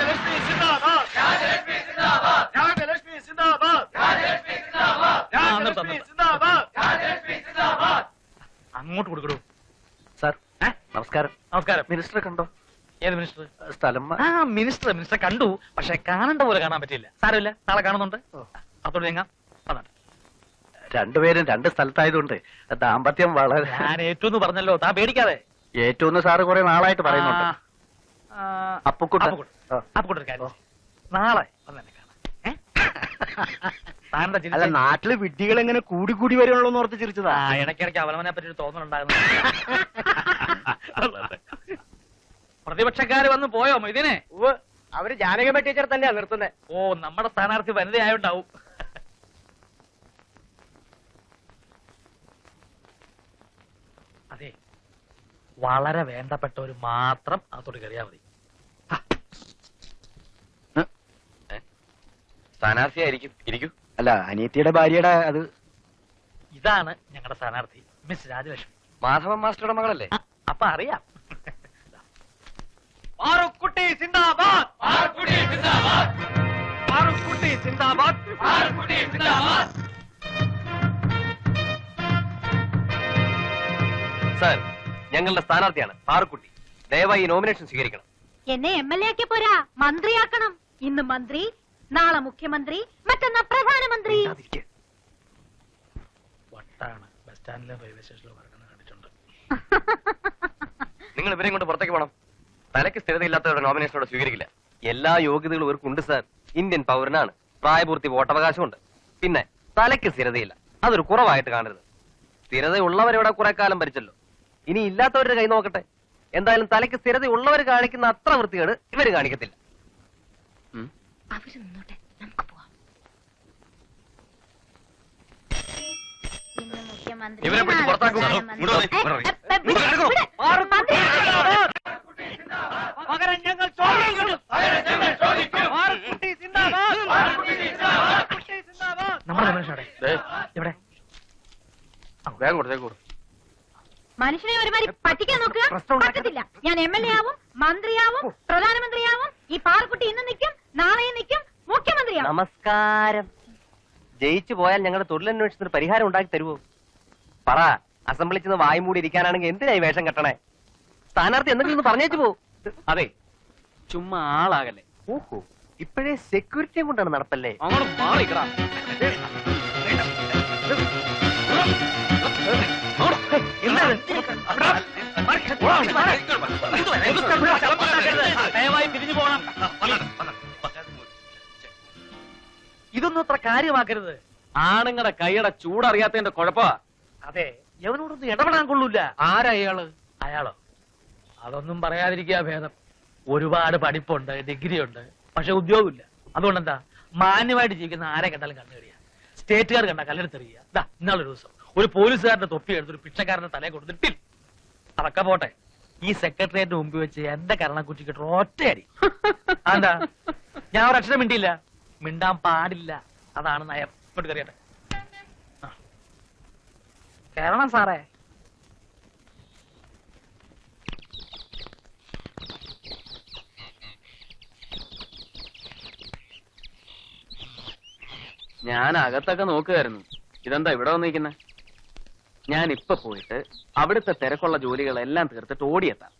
രാജലക്ഷ്മി സിന്ദാബാദ്. രാജലക്ഷ്മി സിന്ദാബാദ്. രാജലക്ഷ്മി സിന്ദാബാദ്. രാജലക്ഷ്മി സിന്ദാബാദ്. രാജലക്ഷ്മി സിന്ദാബാദ്. അങ്ങോട്ട് കൊടുക്കടൂ. സാർ നമസ്കാരം. നമസ്കാരം. മിനിസ്റ്ററെ കണ്ടോ? ഏത് മിനിസ്റ്റർ? സ്ഥലം ആ മിനിസ്റ്റർ മിനിസ്റ്റർ കണ്ടു. പക്ഷെ കാണേണ്ട പോലെ കാണാൻ പറ്റില്ല സാരമില്ല. നാളെ കാണുന്നുണ്ട്. അതോട് വന്നിട്ട് രണ്ടുപേരും രണ്ട് സ്ഥലത്തായതുകൊണ്ട് ദാമ്പത്യം വളരെ ഞാൻ ഏറ്റവും പറഞ്ഞല്ലോ. താ പേടിക്കാതെ. ഏറ്റവും സാറ് കുറെ നാളായിട്ട് പറയുന്നുണ്ട്. അപ്പുക്കുട്ടൻ. അപ്പുക്കുട്ടൻ. ആ. കാര്യം നാളെ വന്ന് കാണാം? അല്ല? നാട്ടിൽ വിഡ്ഢികൾ എങ്ങനെ കൂടി കൂടി വരുള്ളൂ എന്ന് ഓർത്ത് ചിരിച്ചതാ. ഇടയ്ക്കിടയ്ക്ക് അവലമനെ പറ്റി തോന്നുന്നുണ്ടായിരുന്നു തോന്നലുണ്ടായിരുന്നു പ്രതിപക്ഷക്കാര് വന്ന് പോയോ ഇതിനെ അവർ ജാനകമ്മ ടീച്ചർ തന്നെയാ നിർത്തുന്നത് ഓ നമ്മുടെ സ്ഥാനാർത്ഥി വനിതയായുണ്ടാവും അതെ. വളരെ വേണ്ടപ്പെട്ടവര് മാത്രം അതോട് കയറിയാ മതി. സ്ഥാനാർത്ഥിയായിരിക്കും. ഇരിക്കൂ. അല്ല അനിയത്തിയുടെ ഭാര്യയുടെ അത് ഇതാണ് ഞങ്ങളുടെ സ്ഥാനാർത്ഥി മിസ് രാജലക്ഷ്മി. മാധവൻ മാസ്റ്ററുടെ മകളല്ലേ? ആ, അപ്പൊ അറിയാം. പാറുക്കുട്ടി സിന്ദാബാദ്. പാറുക്കുട്ടി സിന്ദാബാദ്. സാർ ഞങ്ങളുടെ സ്ഥാനാർത്ഥിയാണ് പാറുക്കുട്ടി ദയവായി ഈ നോമിനേഷൻ സ്വീകരിക്കണം. എന്നെ എം എൽ എ ആക്കി പോരാ. മന്ത്രിയാക്കണം. ഇന്ന് മന്ത്രി നാളെ മുഖ്യമന്ത്രി മറ്റന്നാ പ്രധാനമന്ത്രി. വട്ടാണ്. ബസ് സ്റ്റാൻഡിലും റെയിൽവേ സ്റ്റേഷനിലും കിടക്കുന്നത് കണ്ടിട്ടുണ്ട്. നിങ്ങൾ ഇവരെയും കൊണ്ട് പുറത്തേക്ക് പോകണം തലയ്ക്ക് സ്ഥിരതയില്ലാത്തവരുടെ നോമിനേഷനോട് സ്വീകരിക്കില്ല. എല്ലാ യോഗ്യതകളും ഇവർക്കുണ്ട് സാർ ഇന്ത്യൻ പൗരനാണ്. പ്രായപൂർത്തി വോട്ടവകാശമുണ്ട്. പിന്നെ തലയ്ക്ക് സ്ഥിരതയില്ല. അതൊരു കുറവായിട്ട് കാണരുത്. സ്ഥിരതയുള്ളവരിവിടെ കുറെ കാലം ഭരിച്ചല്ലോ. ഇനി ഇല്ലാത്തവരുടെ കൈ നോക്കട്ടെ. എന്തായാലും തലയ്ക്ക് സ്ഥിരതയുള്ളവർ കാണിക്കുന്ന അത്ര വൃത്തികേട് ഇവർ കാണിക്കത്തില്ല. അവർ നിന്നോട്ടെ. നമുക്ക് പോവാം. ഇന്ന് മുഖ്യമന്ത്രി ഇവരെ പിടിച്ച് പുറത്താക്കൂ. ഇങ്ങോട്ട് വന്നേ. ഇവിടെ വന്നേ. ഇങ്ങോട്ട് കിടക്കണോ? പകരം ഞങ്ങൾ ചോദിക്കും പാറുക്കുട്ടി സിന്ദാബാദ്. പാറുക്കുട്ടി സിന്ദാബാദ്. നമ്മുടെ മനുഷ്യടെ ദേ, എവിടെ? വേഗം കൊടു. മനുഷ്യനെ ഒരുമാതിരി പറ്റിക്കാൻ നോക്കുക. പറ്റത്തില്ല. ഞാൻ എം എൽ എ ആവും മന്ത്രിയാവും പ്രധാനമന്ത്രിയാവും. ഈ പാറക്കുട്ടി ഇന്ന് നിൽക്കും. നമസ്കാരം ജയിച്ചു പോയാൽ ഞങ്ങളുടെ തൊഴിലന്വേഷണത്തിന് പരിഹാരം ഉണ്ടാക്കി തരുമോ പറ അസംബ്ലി ചെന്ന് വായും മൂടി ഇരിക്കാനാണെങ്കിൽ എന്തിനായി ഈ വേഷം കെട്ടണേ സ്ഥാനാർത്ഥി എന്തെങ്കിലും ഒന്ന് പറഞ്ഞേച്ചു പോ അതെ ചുമ്മാ ആളാകല്ലേ ഓഹോ ഇപ്പോഴേ സെക്യൂരിറ്റിയും കൊണ്ടാണ് നടപ്പല്ലേ അങ്ങോട്ട് മാറിക്കടാ ഇതൊന്നും അത്ര കാര്യമാക്കരുത്. ആണുങ്ങളുടെ കൈയുടെ ചൂടറിയാത്തതിന്റെ കുഴപ്പമാ. അതെ യവനോടൊന്നും ഇടപെടാൻ കൊള്ളൂല. ആരാ അയാൾ? അയാളോ? അതൊന്നും പറയാതിരിക്കുക ഭേദം. ഒരുപാട് പഠിപ്പുണ്ട് ഡിഗ്രി ഉണ്ട് പക്ഷെ ഉദ്യോഗമില്ല. അതുകൊണ്ട് എന്താ മാന്യമായിട്ട് ജീവിക്കുന്ന ആരെ കണ്ടാലും കണ്ണുകടിയ സ്റ്റേറ്റുകാർ കണ്ട കല്ലെടുത്തെറിയുക. ദാ ഇന്നാളൊരു ദിവസം ഒരു പോലീസുകാരന്റെ തൊപ്പി എടുത്ത് ഒരു പിച്ചക്കാരന്റെ തലയെ കൊടുത്തിട്ടില്ല അതൊക്കെ പോട്ടെ. ഈ സെക്രട്ടേറിയറ്റിന് മുമ്പ് വെച്ച് എന്റെ കരണക്കുറ്റിക്ക് ഒറ്റയടി. എന്താ ഞാൻ ഒരു അക്ഷരം മിണ്ടിയില്ല. മിണ്ടാൻ പാടില്ല. അതാണ് നയം. ഇങ്ങോട്ട് കറിയട്ടെ കേരളം സാറേ. ഞാൻ അകത്തൊക്കെ നോക്കുകയായിരുന്നു ഇതെന്താ ഇവിടെ വന്നിരിക്കുന്നെ? ഞാൻ ഇപ്പൊ പോയിട്ട് അവിടുത്തെ തിരക്കുള്ള ജോലികളെല്ലാം തീർത്തിട്ട് ഓടിയെത്താം.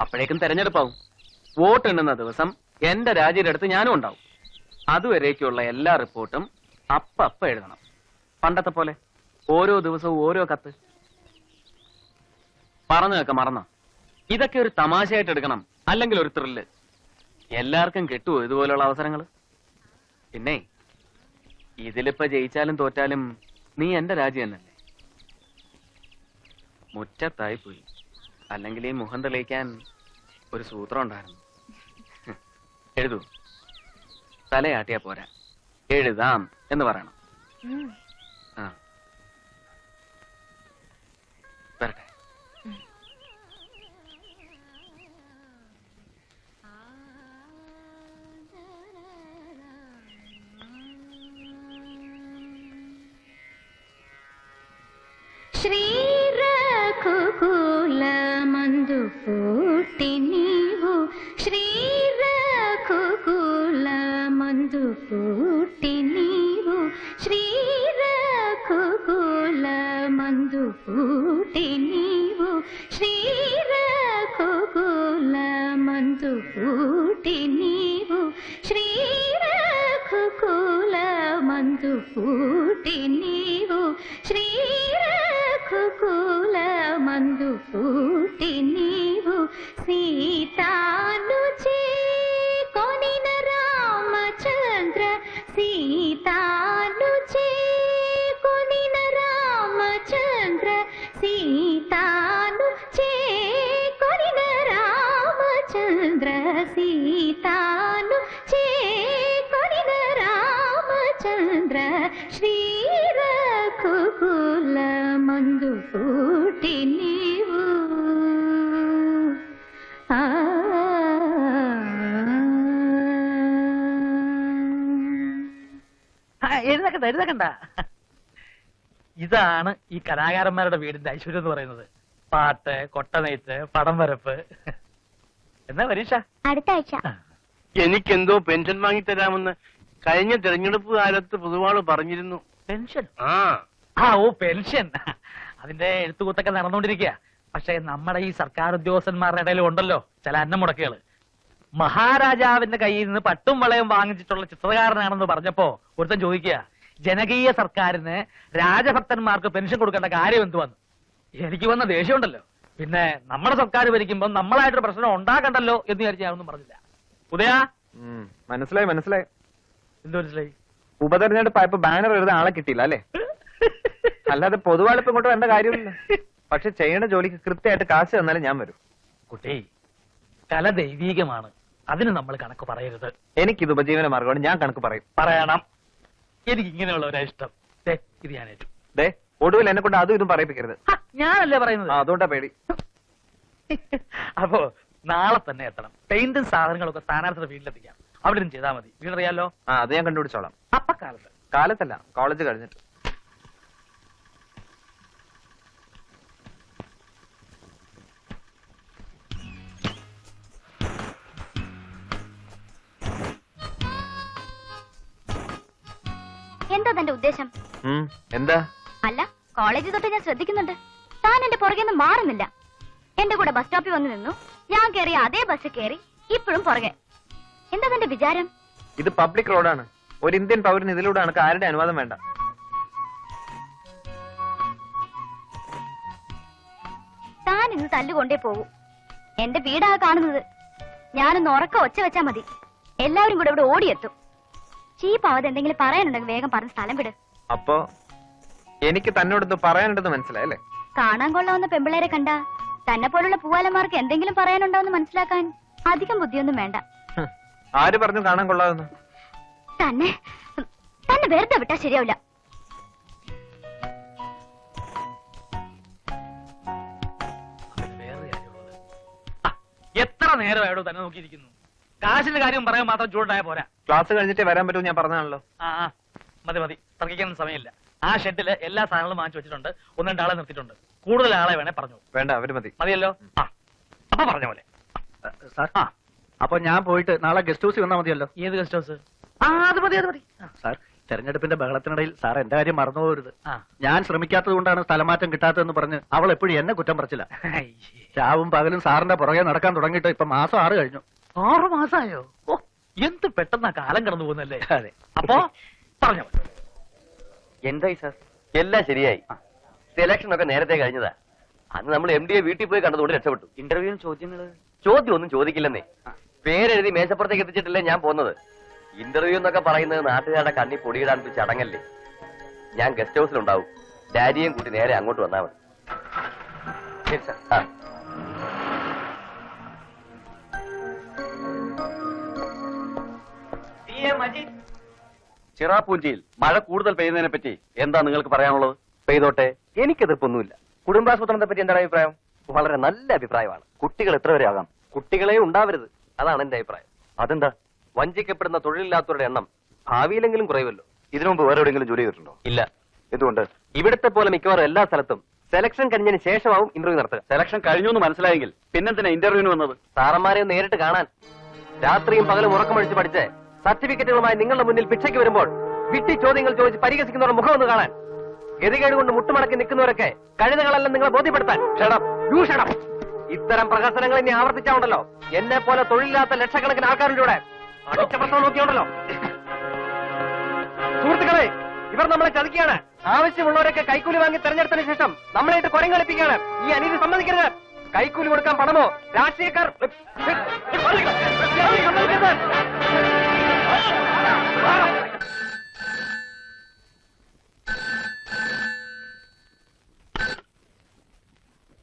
അപ്പോഴേക്കും തെരഞ്ഞെടുപ്പാവും. വോട്ട് എണ്ണുന്ന ദിവസം എന്റെ രാജ്യയുടെ അടുത്ത് ഞാനും ഉണ്ടാവും. അതുവരേക്കുള്ള എല്ലാ റിപ്പോർട്ടും അപ്പ അപ്പ എഴുതണം. പണ്ടത്തെ പോലെ ഓരോ ദിവസവും ഓരോ കത്ത്. പറഞ്ഞതൊക്കെ മറന്ന? ഇതൊക്കെ ഒരു തമാശയായിട്ട് എടുക്കണം. അല്ലെങ്കിൽ ഒരു ത്രില്ല്. എല്ലാവർക്കും കിട്ടുമോ ഇതുപോലുള്ള അവസരങ്ങൾ പിന്നെ ഇതിലിപ്പോ ജയിച്ചാലും തോറ്റാലും നീ എന്റെ രാജ്യം തന്നെ മുറ്റത്തായി പോയി. അല്ലെങ്കിൽ ഈ മുഖം തെളിയിക്കാൻ ഒരു സൂത്രം ഉണ്ടായിരുന്നു. എഴുതു എഴുതൂ. തലയാട്ടിയാ പോരാ. എഴുതാം എന്ന് പറയണം. ശ്രീരഘുകുലമന്ദു മന്ദു നീവു నందు పుట్టి నీవు శ్రీరకుల మందు పుట్టి నీవు శ్రీరకుల మందు పుట్టి నీవు శ్రీరకుల మందు పుట్టి నీవు శ్రీరకుల మందు పుట్టి నీవు సీతా എഴുന്നേക്കണ്ട എഴുന്നേക്കണ്ട. ഇതാണ് ഈ കലാകാരന്മാരുടെ വീടിന്റെ ഐശ്വര്യം എന്ന് പറയുന്നത്. പാട്ട് കൊട്ടനെയ്ത്ത് പടം വരപ്പ്. എന്നാ പരീക്ഷ? അടുത്ത ആഴ്ച. എനിക്കെന്തോ പെൻഷൻ വാങ്ങി തരാമെന്ന് കഴിഞ്ഞ തെരഞ്ഞെടുപ്പ് കാലത്ത് പൊതുവാൾ പറഞ്ഞിരുന്നു. പെൻഷൻ? ആ. ആ ഓ പെൻഷൻ. അതിന്റെ എഴുത്തുകൂത്തൊക്കെ നടന്നുകൊണ്ടിരിക്കുക പക്ഷെ നമ്മുടെ ഈ സർക്കാർ ഉദ്യോഗസ്ഥന്മാരുടെ ഇടയിൽ ഉണ്ടല്ലോ ചില അന്നമുടക്കുകൾ. മഹാരാജാവിന്റെ കയ്യിൽ നിന്ന് പട്ടും വളയം വാങ്ങിച്ചിട്ടുള്ള ചിത്രകാരനാണെന്ന് പറഞ്ഞപ്പോ ഒരുത്തൻ ചോദിക്കുക ജനകീയ സർക്കാരിന് രാജഭക്തന്മാർക്ക് പെൻഷൻ കൊടുക്കേണ്ട കാര്യം എന്ത് വന്നു എനിക്ക് വന്ന ദേഷ്യമുണ്ടല്ലോ. പിന്നെ നമ്മുടെ സർക്കാർ ഭരിക്കുമ്പോൾ നമ്മളായിട്ടൊരു പ്രശ്നം ഉണ്ടാക്കണ്ടല്ലോ എന്ന് വിചാരിച്ച് ഞാനൊന്നും പറഞ്ഞില്ല. ഉദയ? മനസ്സിലായി മനസ്സിലായി. എന്ത് മനസ്സിലായി? ഉപതെരഞ്ഞെടുപ്പ് ആയപ്പോ ബാനർ എഴുതാൻ ആളെ കിട്ടിയില്ല അല്ലേ? അല്ലാതെ പൊതുവാളിപ്പ് ഇങ്ങോട്ട് വരേണ്ട കാര്യമില്ല പക്ഷെ ചെയ്യേണ്ട ജോലിക്ക് കൃത്യമായിട്ട് കാശ് തന്നാലും ഞാൻ വരും. കുട്ടി കല ദൈവീകമാണ്. അതിന് നമ്മൾ കണക്ക് പറയരുത്. എനിക്കിത് ഉപജീവന മാർഗമാണ്. ഞാൻ കണക്ക് പറയും. പറയണം. എനിക്ക് ഇങ്ങനെയുള്ളവരാ ഇഷ്ടം. ദേ, ഇത് ഞാൻ ഏറ്റു. ദേ ഒടുവിൽ എന്നെ കൊണ്ട് അതും ഇതും പറയിപ്പിക്കരുത്. ഹ, ഞാനല്ലേ പറയുന്നത്? അതുകൊണ്ടാ പേടി. അപ്പോ നാളെ തന്നെ എത്തണം. പെയിന്റും സാധനങ്ങളൊക്കെ സ്ഥാനാർത്ഥിയുടെ വീട്ടിലെത്തിക്കാം. അവിടെ നിന്ന് ചെയ്താൽ മതി. വീടറിയാലോ? ആ അത് ഞാൻ കണ്ടുപിടിച്ചോളാം. അപ്പ കാലത്ത് കാലത്തല്ല കോളേജ് കഴിഞ്ഞിട്ട്. എന്താ തന്റെ ഉദ്ദേശം? എന്താ? അല്ല കോളേജ് തൊട്ട് ഞാൻ ശ്രദ്ധിക്കുന്നുണ്ട്. താൻ എന്റെ പുറകെ നിന്ന് മാറുന്നില്ല. എന്റെ കൂടെ ബസ് സ്റ്റോപ്പിൽ വന്ന് നിന്നു. ഞാൻ കയറി അതേ ബസ് കയറി ഇപ്പോഴും പുറകെ. എന്താ തന്റെ വിചാരം? ഇത് പബ്ലിക് റോഡാണ് ഒരു ഇന്ത്യൻ പൗരൻ ഇതിലൂടെ ആണ് ആരുടെ അനുവാദം വേണ്ട. താൻ ഇന്ന് തല്ലുകൊണ്ടേ പോകൂ. എന്റെ വീടാ കാണുന്നത്. ഞാനൊന്ന് ഉറക്ക ഒച്ച വെച്ചാ മതി. എല്ലാവരും കൂടെ ഇവിടെ ഓടിയെത്തും. ചീപ്പാവത് എന്തെങ്കിലും പറയാനുണ്ടെങ്കിൽ വേഗം പറഞ്ഞ് സ്ഥലം വിട്. അപ്പോ എനിക്ക് തന്നോടൊന്ന് പറയാനുണ്ടെന്ന് മനസ്സിലായല്ലേ കാണാൻ കൊള്ളാവുന്ന പെമ്പിളേരെ കണ്ട തന്നെ പോലുള്ള പൂവാലന്മാർക്ക് എന്തെങ്കിലും പറയാനുണ്ടോന്ന് മനസ്സിലാക്കാൻ അധികം ബുദ്ധിയൊന്നും വേണ്ട. ആര് പറഞ്ഞു കാണാൻ കൊള്ളാവുന്നു? തന്നെ. തന്നെ വെറുതെ വിട്ടാ ശരിയാവില്ല. എത്ര നേരം നേരമായോ തന്നെ നോക്കിയിരിക്കുന്നു? കാശിന്റെ കാര്യം പറയാൻ മാത്രം ചൂടായ പോരാ. ക്ലാസ് കഴിഞ്ഞിട്ട് വരാൻ പറ്റുമോ ഞാൻ പറഞ്ഞാണല്ലോ ആ ആ. മതി മതി. തർക്കിക്കാൻ സമയമില്ല. ആ ഷെഡിൽ എല്ലാ സാധനങ്ങളും വാങ്ങിച്ചു വെച്ചിട്ടുണ്ട്. ഒന്ന് രണ്ടാളെ നിർത്തിയിട്ടുണ്ട്. കൂടുതൽ ആളെ വേണേ പറഞ്ഞു. വേണ്ട അവർ മതി. മതിയല്ലോ? ആ. അപ്പൊ പറഞ്ഞ പോലെ. സാർ? ആ. അപ്പൊ ഞാൻ പോയിട്ട് നാളെ ഗസ്റ്റ് ഹൗസിൽ വന്നാൽ മതിയല്ലോ? ഏത് ഗസ്റ്റ് ഹൗസ്? ആ അത് മതി അത് മതി. ആ, സാർ തെരഞ്ഞെടുപ്പിന്റെ ബഹളത്തിനിടയിൽ സാർ എന്റെ കാര്യം മറന്നു പോകരുത്. ആ. ഞാൻ ശ്രമിക്കാത്തത് കൊണ്ടാണ് സ്ഥലമാറ്റം കിട്ടാത്തതെന്ന് പറഞ്ഞ് അവൾ എപ്പോഴും എന്നെ കുറ്റം പറച്ചില്ല. അയ്യേ. രാവും പകലും സാറിന്റെ പുറകെ നടക്കാൻ തുടങ്ങിയിട്ട് ഇപ്പൊ മാസം ആറ് കഴിഞ്ഞു. ആറ് മാസമായോ? ഓ എന്ത് പെട്ടെന്നാ കാലം കടന്നു പോകുന്നല്ലേ? അതെ. അപ്പോ പറഞ്ഞോ. എന്തായി സാർ? എല്ലാം ശരിയായി. സെലക്ഷൻ ഒക്കെ നേരത്തെ കഴിഞ്ഞതാ. അന്ന് നമ്മൾ എം ഡിയെ വീട്ടിൽ പോയി കണ്ടതുകൊണ്ട് രക്ഷപ്പെട്ടു. ഇന്റർവ്യൂ ചോദ്യങ്ങൾ? ചോദ്യം ഒന്നും ചോദിക്കില്ലെന്നേ. പേരെഴുതി മേശപ്പുറത്തേക്ക് എത്തിച്ചിട്ടല്ലേ ഞാൻ പോന്നത് ഇന്റർവ്യൂ എന്നൊക്കെ പറയുന്നത് നാട്ടുകാരുടെ കണ്ണി പൊടിയിടാൻ ഒരു ചടങ്ങല്ലേ. ഞാൻ ഗസ്റ്റ് ഹൗസിലുണ്ടാവും ഡാഡിയും കൂട്ടി നേരെ അങ്ങോട്ട് വന്നാൽ മതി. ശരി സാർ. ആ. ചിറാപ്പൂഞ്ചിയിൽ മഴ കൂടുതൽ പെയ്യുന്നതിനെ പറ്റി എന്താ നിങ്ങൾക്ക് പറയാനുള്ളത്? പെയ്തോട്ടെ. എനിക്കെതിർപ്പൊന്നുമില്ല കുടുംബാസൂത്രണത്തെ പറ്റി എന്താണ് അഭിപ്രായം? വളരെ നല്ല അഭിപ്രായമാണ്. കുട്ടികൾ എത്ര വരെ ആകാം? കുട്ടികളെ ഉണ്ടാവരുത്. അതാണ് എന്റെ അഭിപ്രായം. അതെന്താ? വഞ്ചിക്കപ്പെടുന്ന തൊഴിലില്ലാത്തവരുടെ എണ്ണം ഭാവിയിലെങ്കിലും കുറയുമല്ലോ. ഇതിനു മുമ്പ് വേറെ എവിടെയെങ്കിലും ജോലി ചെയ്തിട്ടുണ്ടോ? ഇല്ല. എന്തുകൊണ്ട്? ഇവിടുത്തെ പോലെ മിക്കവാറും എല്ലാ സ്ഥലത്തും സെലക്ഷൻ കഴിഞ്ഞതിന് ശേഷമാവും ഇന്റർവ്യൂ നടത്തുക. സെലക്ഷൻ കഴിഞ്ഞു എന്ന് മനസ്സിലായെങ്കിൽ പിന്നെന്തിനാ ഇന്റർവ്യൂവിന് വന്നത്? സാറന്മാരെ നേരിട്ട് കാണാൻ. രാത്രിയും പകലും ഉറക്കമൊഴിച്ച് പഠിച്ച്. സർട്ടിഫിക്കറ്റുകളുമായി നിങ്ങളുടെ മുന്നിൽ ഭിക്ഷയ്ക്ക് വരുമ്പോൾ വിട്ടി ചോദ്യങ്ങൾ ചോദിച്ച് പരിഹസിക്കുന്നവരുടെ മുഖം ഒന്ന് കാണാൻ. ഗതികേട് കൊണ്ട് മുട്ടുമടക്കി നിൽക്കുന്നവരൊക്കെ കഴുതകളല്ല നിങ്ങളെ ബോധ്യപ്പെടുത്താൻ. ക്ഷണം. ക്ഷണം ഇത്തരം പ്രഹസനങ്ങൾ ഇനി ആവർത്തിച്ചാണ്ടല്ലോ എന്നെ പോലെ തൊഴിലില്ലാത്ത ലക്ഷക്കണക്കിന് ആൾക്കാരുടെ ഇവിടെ അടുത്ത പ്രശ്നം നോക്കിയുണ്ടല്ലോ. സുഹൃത്തുക്കളെ ഇവർ നമ്മളെ ചതിക്കുകയാണ്. ആവശ്യമുള്ളവരൊക്കെ കൈക്കൂലി വാങ്ങി തെരഞ്ഞെടുത്തതിന് ശേഷം നമ്മളായിട്ട് കുരം കളിപ്പിക്കുകയാണ്. ഈ അനീതി സമ്മതിക്കരുത്. കൈക്കൂലി കൊടുക്കാൻ പണമോ? രാഷ്ട്രീയക്കാർ.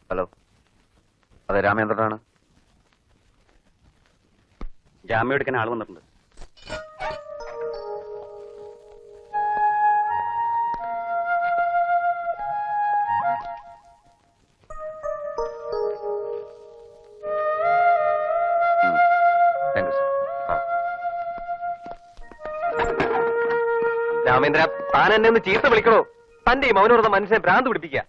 ഹലോ. അതെ രാമേന്ദ്രനാണ് ജാമ്യം എടുക്കാൻ ആൾ വന്നിട്ടുണ്ട്. രാമേന്ദ്ര താൻ എന്നെ ഒന്ന് ചീത്ത വിളിക്കണോ? തന്റെ ഈ മൗനവ്രത മനുഷ്യനെ ഭ്രാന്ത് പിടിപ്പിക്കുക.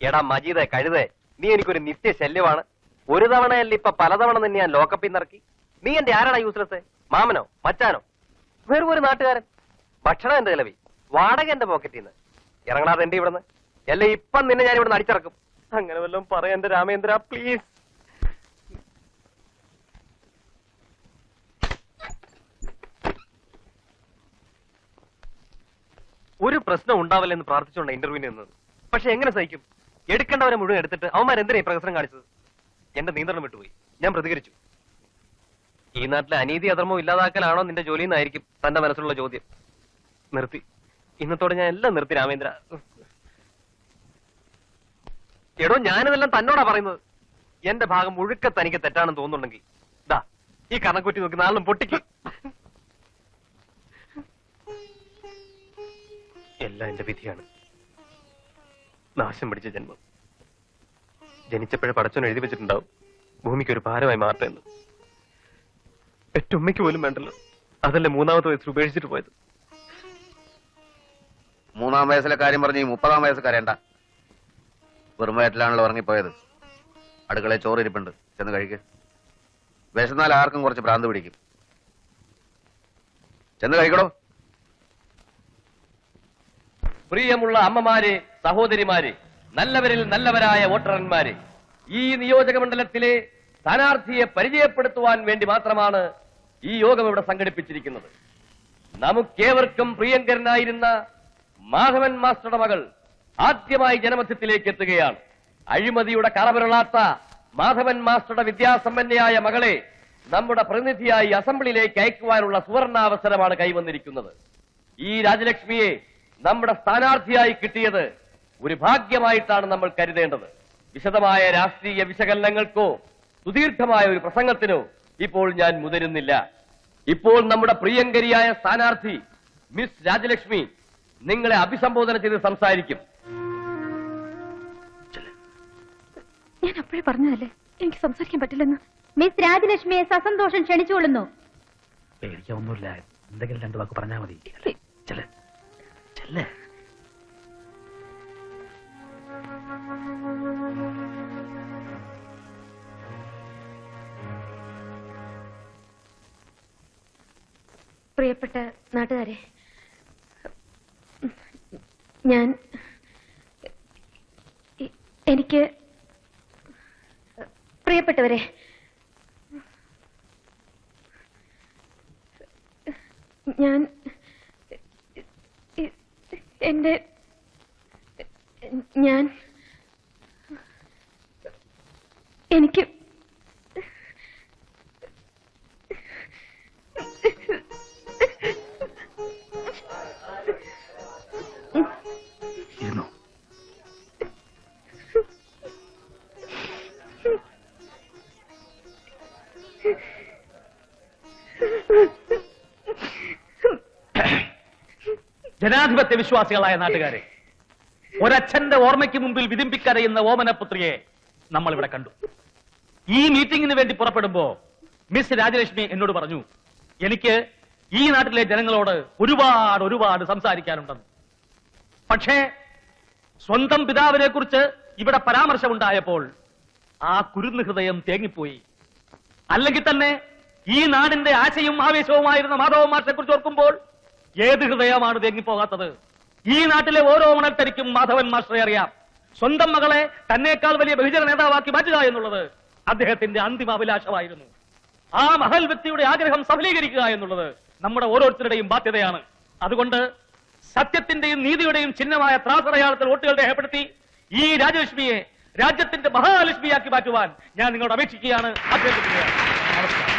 എടാ മജീദെ കഴുതേ നീ എനിക്കൊരു നിത്യ ശല്യമാണ് ഒരു തവണയല്ല ഇപ്പൊ പലതവണ നിന്നെ ഞാൻ ലോക്കപ്പിൽ നിറക്കി നീ എന്റെ ആരാടാ യൂസ്ലെസ് മാമനോ മച്ചാനോ? വെറും ഒരു നാട്ടുകാരൻ. ഭക്ഷണം എന്റെ ചെലവി? വാടക എന്റെ പോക്കറ്റിൽ നിന്ന് ഇറങ്ങണാതെ എന്റെ ഇവിടുന്ന്? അല്ല ഇപ്പം നിന്നെ ഞാൻ ഇവിടുന്ന് അടിച്ചിറക്കും. അങ്ങനെ വല്ലതും പറയാ രാമേന്ദ്ര പ്ലീസ് ഒരു പ്രശ്നം ഉണ്ടാവില്ലെന്ന് പ്രാർത്ഥിച്ചുകൊണ്ട് ഇന്റർവ്യൂവിന് നിന്നത്. പക്ഷെ എങ്ങനെ സഹിക്കും? എടുക്കേണ്ടവരെ മുഴുവൻ എടുത്തിട്ട് അവന്മാരെന്തിനാ ഈ പ്രകസനം കാണിച്ചത്? എന്റെ നിയന്ത്രണം വിട്ടുപോയി. ഞാൻ പ്രതികരിച്ചു. ഈ നാട്ടിലെ അനീതി അധർമ്മവും ഇല്ലാതാക്കലാണോ നിന്റെ ജോലി എന്നായിരിക്കും തന്റെ മനസ്സിലുള്ള ചോദ്യം. നിർത്തി. ഇന്നത്തോടെ ഞാൻ എല്ലാം നിർത്തി രാമേന്ദ്ര. എടോ ഞാനിതെല്ലാം തന്നോടാ പറയുന്നത്. എന്റെ ഭാഗം മുഴുക്ക തനിക്ക് തെറ്റാണെന്ന് തോന്നുന്നുണ്ടെങ്കിൽ. ദാ ഈ കണക്കുറ്റി നോക്കി നാളും പൊട്ടിക്ക്. എല്ലാം എന്റെ വിധിയാണ്. നാശം പിടിച്ച ജന്മം. ജനിച്ചപ്പോഴേ പടച്ചോൻ എഴുതി വെച്ചിട്ടുണ്ടാവും. ഭൂമിക്ക് ഒരു ഭാരമായി മാറട്ടെ എന്ന്. പെറ്റുമ്മയ്ക്ക് പോലും വേണ്ടല്ലോ. അതല്ലേ മൂന്നാമത്തെ വയസ്സിൽ ഉപേക്ഷിച്ചിട്ട് പോയത്? മൂന്നാം വയസ്സിലെ കാര്യം പറഞ്ഞ് മുപ്പതാം വയസ്സ് കരയണ്ട. വെറും വയറ്റിലാണല്ലോ ഉറങ്ങിപ്പോയത്. അടുക്കളയിൽ ചോറ് ഇരിപ്പുണ്ട് ചെന്ന് കഴിക്ക്. വിശന്നാൽ ആർക്കും കുറച്ച് ഭ്രാന്ത് പിടിക്കും. ചെന്ന് കഴിക്കടോ. പ്രിയമുള്ള അമ്മമാരെ സഹോദരിമാരെ നല്ലവരിൽ നല്ലവരായ വോട്ടർമാരെ ഈ നിയോജകമണ്ഡലത്തിലെ സ്ഥാനാർത്ഥിയെ പരിചയപ്പെടുത്തുവാൻ വേണ്ടി മാത്രമാണ് ഈ യോഗം ഇവിടെ സംഘടിപ്പിച്ചിരിക്കുന്നത്. നമുക്കേവർക്കും പ്രിയങ്കരനായിരുന്ന മാധവൻ മാസ്റ്ററുടെ മകൾ ആദ്യമായി ജനമധ്യത്തിലേക്ക് എത്തുകയാണ്. അഴിമതിയുടെ കറവിരളാത്ത മാധവൻ മാസ്റ്ററുടെ വിദ്യാസമ്പന്നയായ മകളെ നമ്മുടെ പ്രതിനിധിയായി അസംബ്ലിയിലേക്ക് അയക്കുവാനുള്ള സുവർണാവസരമാണ് കൈവന്നിരിക്കുന്നത്. ഈ രാജലക്ഷ്മിയെ നമ്മുടെ സ്ഥാനാർത്ഥിയായി കിട്ടിയത് ഒരു ഭാഗ്യമായിട്ടാണ് നമ്മൾ കരുതേണ്ടത്. വിശദമായ രാഷ്ട്രീയ വിശകലനങ്ങൾക്കോ സുദീർഘമായ ഒരു പ്രസംഗത്തിനോ ഇപ്പോൾ ഞാൻ മുതിരുന്നില്ല. ഇപ്പോൾ നമ്മുടെ പ്രിയങ്കരിയായ സ്ഥാനാർത്ഥി മിസ് രാജലക്ഷ്മി നിങ്ങളെ അഭിസംബോധന ചെയ്ത് സംസാരിക്കും. ഞാൻ അപ്പോഴേ പറഞ്ഞതല്ലേ? എനിക്ക് സംസാരിക്കാൻ പറ്റില്ലെന്ന്. മിസ് രാജലക്ഷ്മിയെ സസന്തോഷം ക്ഷണിച്ചുകൊള്ളുന്നു. പേടിക്കാനൊന്നുമില്ല എന്തെങ്കിലും രണ്ടു വാക്ക് പറഞ്ഞാൽ മതി. ചെല്ല്. ചെല്ല് പ്രിയപ്പെട്ട നാട്ടുകാരെ ഞാൻ എനിക്ക് പ്രിയപ്പെട്ടവരെ ഞാൻ എന്റെ ഞാൻ എനിക്ക് ജനാധിപത്യ വിശ്വാസികളായ നാട്ടുകാരെ ഒരച്ഛന്റെ ഓർമ്മയ്ക്ക് മുമ്പിൽ വിതിമ്പിക്കരയുന്ന ഓമനപുത്രിയെ നമ്മൾ ഇവിടെ കണ്ടു. ഈ മീറ്റിംഗിന് വേണ്ടി പുറപ്പെടുമ്പോ മിസ് രാജലക്ഷ്മി എന്നോട് പറഞ്ഞു എനിക്ക് ഈ നാട്ടിലെ ജനങ്ങളോട് ഒരുപാട് ഒരുപാട് സംസാരിക്കാനുണ്ടെന്ന്. പക്ഷേ സ്വന്തം പിതാവിനെ കുറിച്ച് ഇവിടെ പരാമർശമുണ്ടായപ്പോൾ ആ കുരുന്ന് ഹൃദയം തേങ്ങിപ്പോയി. അല്ലെങ്കിൽ തന്നെ ഈ നാടിന്റെ ആശയും ആവേശവുമായിരുന്ന മാധവ കുറിച്ച് ഓർക്കുമ്പോൾ ഏത് ഹൃദയമാണ് തേങ്ങിപ്പോകാത്തത്? ഈ നാട്ടിലെ ഓരോ മണൽത്തരിക്കും മാധവൻ മാസ്റ്ററെ അറിയാം. സ്വന്തം മകളെ തന്നേക്കാൾ വലിയ ബഹുജന നേതാവാക്കി മാറ്റുക എന്നുള്ളത് അദ്ദേഹത്തിന്റെ അന്തിമ അഭിലാഷമായിരുന്നു. ആ മഹൽ വ്യക്തിയുടെ ആഗ്രഹം സഫലീകരിക്കുക എന്നുള്ളത് നമ്മുടെ ഓരോരുത്തരുടെയും ബാധ്യതയാണ്. അതുകൊണ്ട് സത്യത്തിന്റെയും നീതിയുടെയും ചിഹ്നമായ ത്രാസടയാളത്തിൽ വോട്ടുകൾ രേഖപ്പെടുത്തി ഈ രാജലക്ഷ്മിയെ രാജ്യത്തിന്റെ മഹാലക്ഷ്മിയാക്കി മാറ്റുവാൻ ഞാൻ നിങ്ങളോട് അപേക്ഷിക്കുകയാണ്. അഭ്യർത്ഥിക്കുകയാണ് നമസ്കാരം.